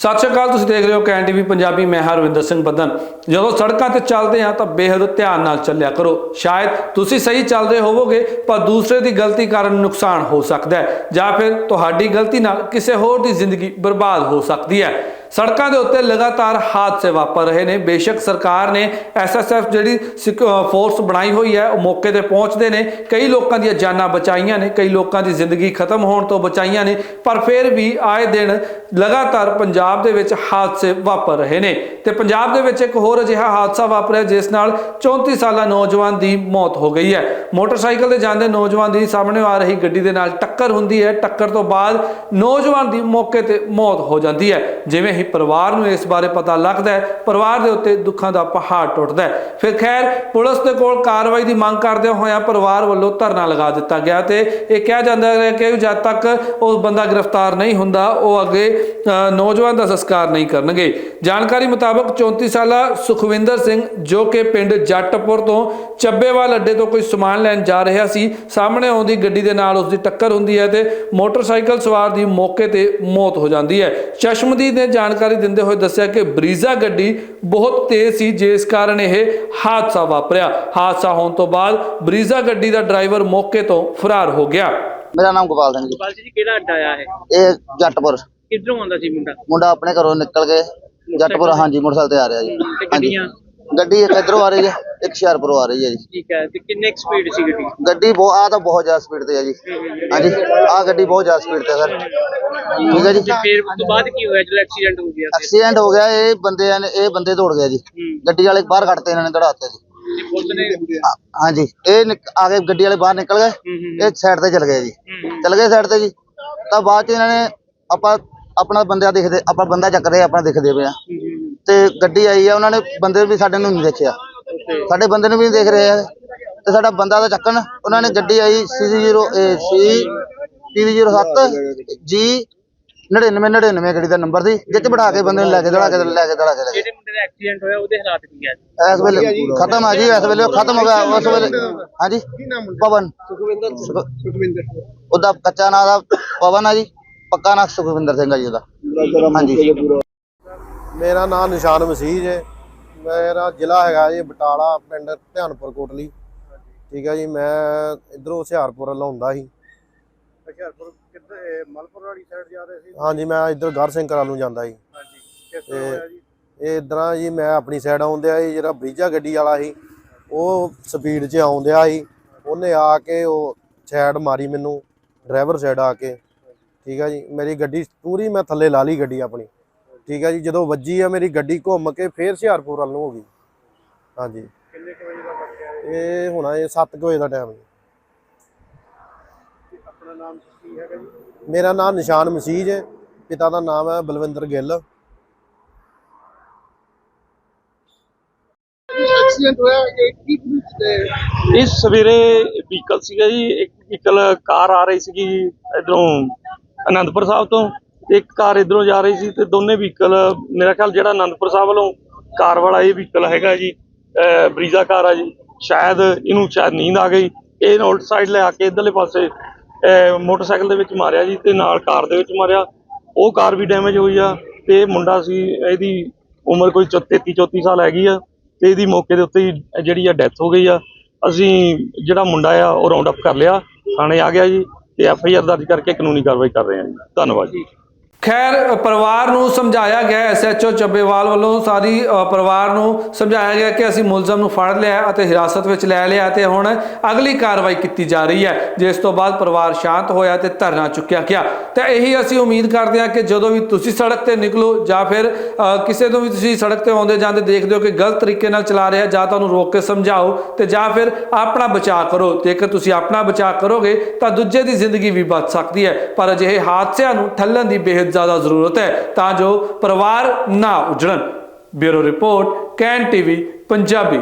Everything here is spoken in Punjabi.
ਸਤਿ ਸ਼੍ਰੀ ਅਕਾਲ, ਤੁਸੀਂ ਦੇਖ ਰਹੇ ਹੋ ਕੈਨ ਟੀਵੀ ਪੰਜਾਬੀ, ਮੈਂ ਹਰਵਿੰਦਰ ਸਿੰਘ ਬੱਦਨ। ਜਦੋਂ ਸੜਕਾਂ ਤੇ ਚੱਲਦੇ ਹਾਂ ਤਾਂ ਬੇਹੱਦ ਧਿਆਨ ਨਾਲ ਚੱਲਿਆ ਕਰੋ। ਸ਼ਾਇਦ ਤੁਸੀਂ ਸਹੀ ਚੱਲਦੇ ਹੋਵੋਗੇ, ਪਰ ਦੂਸਰੇ ਦੀ ਗਲਤੀ ਕਾਰਨ ਨੁਕਸਾਨ ਹੋ ਸਕਦਾ ਹੈ ਜਾਂ ਫਿਰ ਤੁਹਾਡੀ ਗਲਤੀ ਨਾਲ ਕਿਸੇ ਹੋਰ ਦੀ ਜ਼ਿੰਦਗੀ ਬਰਬਾਦ ਹੋ ਸਕਦੀ ਹੈ। ਸੜਕਾਂ ਦੇ ਉੱਤੇ ਲਗਾਤਾਰ ਹਾਦਸੇ ਵਾਪਰ ਰਹੇ ਨੇ। ਬੇਸ਼ੱਕ ਸਰਕਾਰ ਨੇ ਐਸਐਸਐਫ ਜਿਹੜੀ ਸਿਕ- ਫੋਰਸ ਬਣਾਈ ਹੋਈ ਹੈ, ਉਹ ਮੌਕੇ ਤੇ ਪਹੁੰਚਦੇ ਨੇ। ਕਈ ਲੋਕਾਂ ਦੀਆਂ ਜਾਨਾਂ ਬਚਾਈਆਂ ਨੇ, ਕਈ ਲੋਕਾਂ ਦੀ ਜ਼ਿੰਦਗੀ ਖਤਮ ਹੋਣ ਤੋਂ ਬਚਾਈਆਂ ਨੇ, ਪਰ ਫਿਰ ਵੀ ਆਏ ਦਿਨ ਲਗਾਤਾਰ ਪੰਜਾਬ ਦੇ ਵਿੱਚ ਹਾਦਸੇ ਵਾਪਰ ਰਹੇ ਨੇ। ਤੇ ਪੰਜਾਬ ਦੇ ਵਿੱਚ ਇੱਕ ਹੋਰ ਅਜਿਹਾ ਹਾਦਸਾ ਵਾਪਰਿਆ, ਜਿਸ ਨਾਲ 34 ਸਾਲਾ ਨੌਜਵਾਨ ਦੀ ਮੌਤ ਹੋ ਗਈ ਹੈ। ਮੋਟਰਸਾਈਕਲ ਤੇ ਜਾਂਦੇ ਨੌਜਵਾਨ ਦੀ ਸਾਹਮਣੇ ਆ ਰਹੀ ਗੱਡੀ ਦੇ ਨਾਲ ਟੱਕਰ ਹੁੰਦੀ ਹੈ। ਟੱਕਰ ਤੋਂ ਬਾਅਦ ਨੌਜਵਾਨ ਦੀ ਮੌਕੇ ਤੇ ਮੌਤ ਹੋ ਜਾਂਦੀ ਹੈ। ਜਿਵੇਂ ਹੀ ਪਰਿਵਾਰ ਨੂੰ ਇਸ ਬਾਰੇ ਪਤਾ ਲੱਗਦਾ ਹੈ, ਪਰਿਵਾਰ ਦੇ ਉੱਤੇ ਦੁੱਖਾਂ ਦਾ ਪਹਾੜ ਟੁੱਟਦਾ ਹੈ। ਫਿਰ ਖੈਰ, ਪੁਲਿਸ ਦੇ ਕੋਲ ਕਾਰਵਾਈ ਦੀ ਮੰਗ ਕਰਦੇ ਹੋਇਆ ਪਰਿਵਾਰ ਵੱਲੋਂ ਧਰਨਾ ਲਗਾ ਦਿੱਤਾ ਗਿਆ ਤੇ ਇਹ ਕਿਹਾ ਜਾਂਦਾ ਹੈ ਕਿ ਜਦ ਤੱਕ ਉਹ ਬੰਦਾ ਗ੍ਰਿਫਤਾਰ ਨਹੀਂ ਹੁੰਦਾ, ਉਹ ਅੱਗੇ ਨੌਜਵਾਨ ਦਾ ਸੰਸਕਾਰ ਨਹੀਂ ਕਰਨਗੇ। ਜਾਣਕਾਰੀ ਮੁਤਾਬਕ 34 ਸਾਲਾ ਸੁਖਵਿੰਦਰ ਸਿੰਘ, ਜੋ ਕਿ ਪਿੰਡ ਜੱਟਪੁਰ ਤੋਂ ਚੱਬੇਵਾਲ ਅੱਡੇ ਤੋਂ ਕੋਈ ਸਮਾਨ ਲੈਣ ਜਾ ਰਿਹਾ ਸੀ, ਸਾਹਮਣੇ ਆਉਂਦੀ ਗੱਡੀ ਦੇ ਨਾਲ ਉਸ ਦੀ ਟੱਕਰ ਹੁੰਦੀ ਹੈ ਤੇ ਮੋਟਰਸਾਈਕਲ ਸਵਾਰ ਦੀ ਮੌਕੇ ਤੇ ਮੌਤ ਹੋ ਜਾਂਦੀ ਹੈ। ਚਸ਼ਮਦੀਦ ਨੇ ਜਾਣਕਾਰੀ ਦਿੰਦੇ ਹੋਏ ਦੱਸਿਆ ਕਿ ਬਰੀਜ਼ਾ ਗੱਡੀ ਬਹੁਤ ਤੇਜ਼ ਸੀ ਜਿਸ ਕਾਰਨ ਇਹ ਹਾਦਸਾ ਵਾਪਰਿਆ। ਹਾਦਸਾ ਹੋਣ ਤੋਂ ਬਾਅਦ ਬਰੀਜ਼ਾ ਗੱਡੀ ਦਾ ਡਰਾਈਵਰ ਮੌਕੇ ਤੋਂ ਫਰਾਰ ਹੋ ਗਿਆ। ਮੇਰਾ ਨਾਮ ਗੋਪਾਲ ਸਿੰਘ ਜੀ। ਗੋਪਾਲ ਜੀ ਕਿਹੜਾ ਅੱਡਾ ਆ ਇਹ? ਇਹ ਜੱਟਪੁਰ। ਕਿੱਧਰੋਂ ਆਉਂਦਾ ਸੀ ਮੁੰਡਾ? ਮੁੰਡਾ ਆਪਣੇ ਘਰੋਂ ਨਿਕਲ ਕੇ ਜੱਟਪੁਰ ਹਾਂਜੀ ਮੋਟਰਸਾਈਕਲ ਤੇ ਆ ਰਿਹਾ ਜੀ। ਤੇ ਹਾਂਜੀ। ਗੱਡੀਆਂ ਗੱਡੀ ਇੱਕ ਇਧਰੋਂ ਆ ਰਹੀ ਹੈ। ਇੱਕ ਹੁਸ਼ਿਆਰਪੁਰੋਂ ਆ ਰਹੀ ਹੈ ਜੀ। ਠੀਕ ਹੈ ਤੇ ਕਿੰਨੇ ਸਪੀਡ ਸੀ ਗੱਡੀ? ਗੱਡੀ ਬਹੁਤ ਆ ਤਾਂ ਬਹੁਤ ਜ਼ਿਆਦਾ ਸਪੀਡ ਤੇ ਹੈ ਜੀ। ਹਾਂਜੀ ਆ ਗੱਡੀ ਬਹੁਤ ਜ਼ਿਆਦਾ ਸਪੀਡ ਤੇ ਹੈ ਸਰ। ਠੀਕ ਹੈ ਜੀ। ਤੇ ਫਿਰ ਉਸ ਤੋਂ ਬਾਅਦ ਕੀ ਹੋਇਆ ਜਦੋਂ ਐਕਸੀਡੈਂਟ ਹੋ ਗਿਆ? ਐਕਸੀਡੈਂਟ ਹੋ ਗਿਆ ਇਹ ਬੰਦੇ ਨੇ ਇਹ ਬੰਦੇ ਦੌੜ ਗਏ ਜੀ। ਹੂੰ। ਗੱਡੀ ਵਾਲੇ ਬਾਹਰ ਕੱਢਤੇ ਇਹਨਾਂ ਨੇ ਦੜਾਤੇ ਜੀ। ਤੇ ਪੁਲਿਸ ਨੇ ਆ- ਹਾਂਜੀ। ਇਹ ਨਿਕ- ਆ ਕੇ ਗੱਡੀ ਵਾਲੇ ਬਾਹਰ ਨਿਕਲ ਗਏ। ਹੂੰ ਹੂੰ ਇਹ ਸਾਈਡ ਤੇ ਚਲ ਗਏ ਜੀ। ਹੂੰ ਚਲ ਗਏ ਸਾਈਡ ਤੇ ਜੀ। ਤਾਂ ਬਾਅਦ ਚ ਇਹਨਾਂ ਨੇ ਆਪਾਂ ਆਪਣਾ ਬੰਦਾ ਦੇਖਦੇ ਆਪਾਂ ਬੰਦਾ ਚੱਕ ਰਹੇ ਆਪਣਾ ਦਿਖਦੇ ਪਏ ਆ। ਹੂੰ। ਤੇ ਗੱਡੀ ਆਈ ਆ ਉਹਨਾਂ ਨੇ ਬੰਦੇ ਵੀ ਸਾਡੇ ਨੂੰ ਨਹੀਂ ਦੇਖਿਆ। ਸਾਡੇ ਬੰਦੇ ਨੂੰ ਵੀ ਨਹੀਂ ਦੇਖ ਰਹੇ ਆ। ਤੇ ਸਾਡਾ ਬੰਦਾ ਤਾਂ ਚੱਕਣ ਉਹਨਾਂ ਨੇ ਗੱਡੀ ਆਈ ਸੀ0 ਸੀ PV07 ਜੀ 99 99 ਗੱਡੀ ਦਾ ਨੰਬਰ ਸੀ ਜਿੱਥੇ ਬਿਠਾ ਕੇ ਬੰਦੇ ਨੂੰ ਲੈ ਕੇ ਦੜਾ ਕੇ ਲੈ ਕੇ ਦੜਾ ਕੇ ਲੈ ਜਿਹੜੇ ਮੁੰਡੇ ਦਾ ਐਕਸੀਡੈਂਟ ਹੋਇਆ ਉਹਦੇ ਹਾਲਾਤ ਕੀ ਹੈ ਗਏ ਇਸ ਵੇਲੇ ਖਤਮ ਆ ਜੀ ਇਸ ਵੇਲੇ ਉਹ ਖਤਮ ਹੋ ਗਿਆ ਉਸ ਵੇਲੇ ਹਾਂਜੀ? ਪਵਨ। ਸੁਖਵਿੰਦਰ ਸੁਖਵਿੰਦਰ ਉਹਦਾ ਕੱਚਾ ਨਾਂ ਦਾ ਪਵਨ ਆ ਜੀ ਪੱਕਾ ਨਾਂ ਸੁਖਵਿੰਦਰ ਸਿੰਘ ਆ ਜੀ ਉਹਦਾ। ਹਾਂਜੀ। ਮੇਰਾ ਨਾਮ ਨਿਸ਼ਾਨ ਮਸੀਹ ਜੇ ਮੇਰਾ ਜ਼ਿਲ੍ਹਾ ਹੈਗਾ ਜੀ ਬਟਾਲਾ ਪਿੰਡ ਧਿਆਨਪੁਰ ਕੋਟਲੀ। ਠੀਕ ਹੈ ਜੀ ਮੈਂ ਇਧਰੋਂ ਹੁਸ਼ਿਆਰਪੁਰ ਵੱਲੋਂ ਹੁੰਦਾ ਸੀ। ਹੁਸ਼ਿਆਰਪੁਰ ਕਿੱਥੇ ਮਲਪੁਰ ਵਾਲੀ ਸਾਈਡ ਜਾ ਰਹੇ ਸੀ? ਹਾਂਜੀ ਮੈਂ ਇਧਰ ਗੜ ਸਿੰਘ ਕਰਾਂ ਨੂੰ ਜਾਂਦਾ ਸੀ। ਹਾਂਜੀ ਕਿਸ ਤਰ੍ਹਾਂ ਹੋਇਆ ਜੀ? ਇਹ ਇਦਾਂ ਜੀ ਮੈਂ ਆਪਣੀ ਸਾਈਡ ਆਉਂਦਿਆ ਸੀ ਜਿਹੜਾ ਬਰੀਜਾ ਗੱਡੀ ਵਾਲਾ ਸੀ ਉਹ ਸਪੀਡ 'ਚ ਆਉਂਦਿਆ ਸੀ ਉਹਨੇ ਆ ਕੇ ਉਹ ਸਾਈਡ ਮਾਰੀ ਮੈਨੂੰ ਡਰਾਈਵਰ ਸਾਈਡ ਆ ਕੇ। ਠੀਕ ਹੈ ਜੀ ਮੇਰੀ ਗੱਡੀ ਪੂਰੀ ਮੈਂ ਥੱਲੇ ਲਾ ਲਈ ਗੱਡੀ ਆਪਣੀ। ਠੀਕ ਹੈ ਜੀ ਜਦੋਂ ਵੱਜੀ ਆ ਮੇਰੀ ਗੱਡੀ ਘੁੰਮ ਕੇ ਫੇਰ ਹੁਸ਼ਿਆਰਪੁਰ ਵੱਲ ਨੂੰ ਹੋ ਗਈ। ਹਾਂਜੀ। ਕਿੰਨੇ ਕੁ ਵਜੇ ਦਾ ਵਾਕਿਆ ਹੈ ਇਹ ਹੋਣਾ ਇਹ 7 ਵਜੇ ਦਾ ਟਾਈਮ ਤੇ ਆਪਣਾ ਨਾਮ ਕੀ ਹੈਗਾ ਜੀ? ਮੇਰਾ ਨਾਮ ਨਿਸ਼ਾਨ ਮਸੀਹ ਹੈ। ਪਿਤਾ ਦਾ ਨਾਮ ਹੈ ਬਲਵਿੰਦਰ ਗਿੱਲ। ਇਸ ਸਵੇਰੇ ਵਹੀਕਲ ਸੀਗਾ ਜੀ ਇੱਕ ਵਹੀਕਲ ਕਾਰ ਆ ਰਹੀ ਸੀਗੀ ਇਧਰੋਂ ਅਨੰਦਪੁਰ ਸਾਹਿਬ ਤੋਂ। ਇੱਕ ਕਾਰ ਇਧਰੋਂ ਜਾ ਰਹੀ ਸੀ ਤੇ ਦੋਨੇ ਵਹੀਕਲ ਮੇਰਾ ਖਿਆਲ ਜਿਹੜਾ ਅਨੰਦਪੁਰ ਸਾਹਿਬ ਵੱਲੋਂ ਕਾਰ ਵਾਲਾ ਇਹ ਵਹੀਕਲ ਹੈਗਾ ਜੀ ਬਰੀਜ਼ਾ ਕਾਰ ਆ ਜੀ, ਸ਼ਾਇਦ ਇਹਨੂੰ ਸ਼ਾਇਦ ਨੀਂਦ ਆ ਗਈ, ਇਹ ਉਲਟ ਸਾਈਡ ਲੈ ਆ ਕੇ ਇਧਰਲੇ ਪਾਸੇ ਮੋਟਰਸਾਈਕਲ ਦੇ ਵਿੱਚ ਮਾਰਿਆ ਜੀ ਤੇ ਨਾਲ ਕਾਰ ਦੇ ਵਿੱਚ ਮਾਰਿਆ, ਉਹ ਕਾਰ ਵੀ ਡੈਮੇਜ ਹੋਈ ਆ ਤੇ ਇਹ ਮੁੰਡਾ ਸੀ, ਇਹਦੀ ਉਮਰ ਕੋਈ 33 34 ਸਾਲ ਹੈਗੀ ਆ ਤੇ ਇਹਦੀ ਮੌਕੇ ਦੇ ਉੱਤੇ ਹੀ ਜਿਹੜੀ ਆ ਡੈਥ ਹੋ ਗਈ ਆ, ਅਸੀਂ ਜਿਹੜਾ ਮੁੰਡਾ ਆ ਉਹ ਰਾਉਂਡ ਅਪ ਕਰ ਲਿਆ, ਥਾਣੇ ਆ ਗਿਆ ਜੀ ਤੇ ਐਫ ਆਈ ਆਰ ਦਰਜ ਕਰਕੇ ਕਾਨੂੰਨੀ ਕਾਰਵਾਈ ਕਰ ਰਹੇ ਹਾਂ ਜੀ, ਧੰਨਵਾਦ ਜੀ। ਖੈਰ, ਪਰਿਵਾਰ ਨੂੰ ਸਮਝਾਇਆ ਗਿਆ ਐਸਐਚਓ ਚੱਬੇਵਾਲ ਵੱਲੋਂ ਸਾਰੀ ਪਰਿਵਾਰ ਨੂੰ ਸਮਝਾਇਆ ਗਿਆ ਕਿ ਅਸੀਂ ਮੁਲਜ਼ਮ ਨੂੰ ਫੜ ਲਿਆ ਅਤੇ ਹਿਰਾਸਤ ਵਿੱਚ ਲੈ ਲਿਆ ਤੇ ਹੁਣ ਅਗਲੀ ਕਾਰਵਾਈ ਕੀਤੀ ਜਾ ਰਹੀ ਹੈ, ਜਿਸ ਤੋਂ ਬਾਅਦ ਪਰਿਵਾਰ ਸ਼ਾਂਤ ਹੋਇਆ ਤੇ ਧਰਨਾ ਚੁੱਕਿਆ ਗਿਆ। ਤੇ ਇਹੀ ਅਸੀਂ ਉਮੀਦ ਕਰਦੇ ਹਾਂ ਕਿ ਜਦੋਂ ਵੀ ਤੁਸੀਂ ਸੜਕ ਤੇ ਨਿਕਲੋ ਜਾਂ ਫਿਰ ਕਿਸੇ ਤੋਂ ਵੀ ਤੁਸੀਂ ਸੜਕ ਤੇ ਆਉਂਦੇ ਜਾਂਦੇ ਦੇਖਦੇ ਹੋ ਕਿ ਗਲਤ ਤਰੀਕੇ ਨਾਲ ਚਲਾ ਰਿਹਾ, ਜਾਂ ਤੁਹਾਨੂੰ ਰੋਕ ਕੇ ਸਮਝਾਓ ਤੇ ਜਾਂ ਫਿਰ ਆਪਣਾ ਬਚਾਅ ਕਰੋ। ਜੇਕਰ ਤੁਸੀਂ ਆਪਣਾ ਬਚਾਅ ਕਰੋਗੇ ਤਾਂ ਦੂਜੇ ਦੀ ਜ਼ਿੰਦਗੀ ਵੀ ਬਚ ਸਕਦੀ ਹੈ, ਪਰ ਅਜਿਹੇ ਹਾਦਸਿਆਂ ਨੂੰ ਠੱਲਣ ਦੀ ਬੇਹੱਦ ਜ਼ਿਆਦਾ ਜ਼ਰੂਰਤ ਹੈ ਤਾਂ ਜੋ ਪਰਿਵਾਰ ਨਾ ਉਜੜਨ bureau report Can TV Punjabi